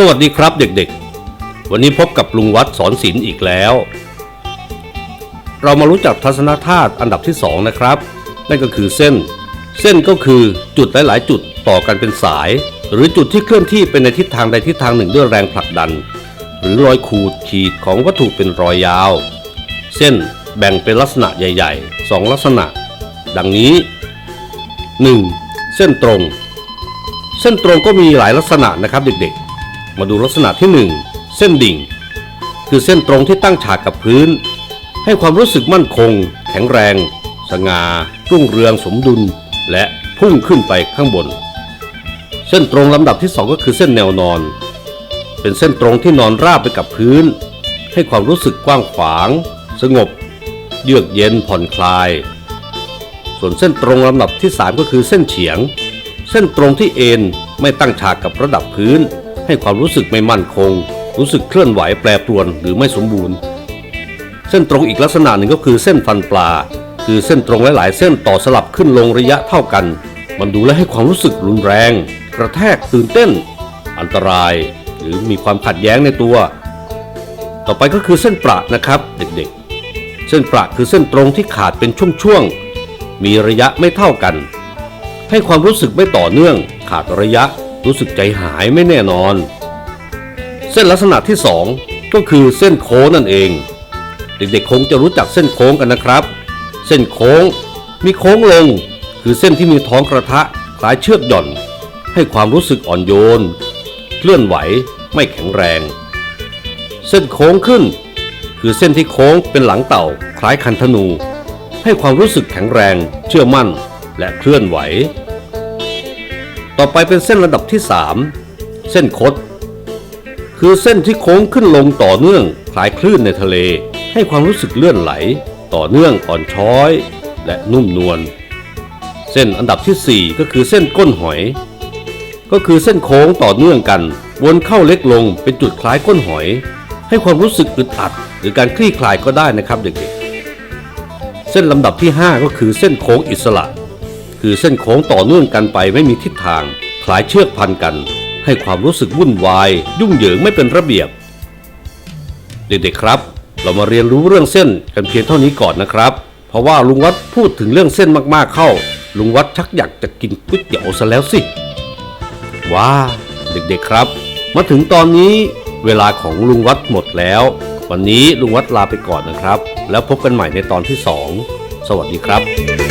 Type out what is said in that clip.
สวัสดีครับเด็กๆ วันนี้พบกับลุงวัดสอนศิลป์อีกแล้ว เรามารู้จักทัศนธาตุอันดับที่ 2 นะครับ นั่นก็คือเส้น เส้นก็คือจุดหลาย ๆ จุดต่อกันเป็นสาย หรือจุดที่เคลื่อนที่ไปในทิศทางใดทิศทางหนึ่งด้วยแรงผลักดัน หรือรอยขูดขีดของวัตถุเป็นรอยยาว เส้นแบ่งเป็นลักษณะใหญ่ๆ 2 ลักษณะ ดังนี้ 1. เส้นตรง เส้นตรงก็มีหลายลักษณะนะครับเด็กๆ มาดูลักษณะที่ 1 เส้นดิ่ง คือเส้นตรงที่ตั้งฉากกับพื้น ให้ความรู้สึกมั่นคง แข็งแรง สง่ารุ่งเรืองสมดุล และพุ่งขึ้นไปข้างบน เส้นตรงลำดับที่ 2 ก็คือเส้นแนวนอน เป็นเส้นตรงที่นอนราบไปกับพื้น ให้ความรู้สึกกว้างขวาง สงบ เยือกเย็นผ่อนคลาย ส่วนเส้นตรงลำดับที่ 3 ก็คือเส้นเฉียง เส้นตรงที่เอ็นไม่ตั้งฉากกับระดับพื้น ให้ความรู้สึกไม่มั่นคง รู้สึกเคลื่อนไหวแปรปรวนหรือไม่สมบูรณ์ เส้นตรงอีกลักษณะหนึ่งก็คือเส้นฟันปลา คือเส้นตรงหลาย ๆ เส้นต่อสลับขึ้นลงระยะเท่ากัน มันดูและให้ความรู้สึกรุนแรง กระแทกตื่นเต้น อันตราย หรือมีความขัดแย้งในตัว ต่อไปก็คือเส้นประนะครับ เด็กๆ เส้นประคือเส้นตรงที่ขาดเป็นช่วงๆมีระยะไม่เท่ากัน ให้ความรู้สึกไม่ต่อเนื่อง ขาดระยะ รู้สึกใจหายไม่แน่นอน เส้นลักษณะที่ 2 ก็คือเส้นโค้งนั่นเอง เด็กๆคงจะรู้จักเส้นโค้งกันนะครับ เส้นโค้งมีโค้งลง คือเส้นที่มีท้องกระทะคล้ายเชือกหย่อน ให้ความรู้สึกอ่อนโยน เคลื่อนไหวไม่แข็งแรง เส้นโค้งขึ้น คือเส้นที่โค้งเป็นหลังเต่าคล้ายคันธนู ให้ความรู้สึกแข็งแรง เชื่อมั่น และเคลื่อนไหว ต่อไปเป็นเส้นระดับที่ 3 เส้นคด คือเส้นที่โค้งขึ้นลงต่อเนื่องคล้ายคลื่นในทะเล ให้ความรู้สึกเลื่อนไหล ต่อเนื่องอ่อนช้อย และนุ่มนวลเส้นอันดับทีสี่ 4 ก็คือเส้นก้นหอย ก็คือเส้นโค้งต่อเนื่องกัน วนเข้าเล็กลงเป็นจุดคล้ายก้นหอย ให้ความรู้สึกอึดอัด หรือการคลี่คลายก็ได้นะครับเด็กๆเส้นลำดับที่ 5 ก็คือเส้นโค้งอิสระ คือเส้นโค้งต่อเนื่องกันไปไม่มีทิศทาง คล้ายเชือกพันกัน ให้ความรู้สึกวุ่นวาย ยุ่งเหยิงไม่เป็นระเบียบ เด็กๆครับ เรามาเรียนรู้เรื่องเส้นกันเพียงเท่านี้ก่อนนะครับ เพราะว่าลุงวัดพูดถึงเรื่องเส้นมากๆเข้า ลุงวัดชักอยากจะกินก๋วยเตี๋ยวซะแล้วสิว้าเด็กๆครับ มาถึงตอนนี้เวลาของลุงวัดหมดแล้ว วันนี้ลุงวัดลาไปก่อนนะครับ แล้วพบกันใหม่ในตอนที่ 2 สวัสดีครับ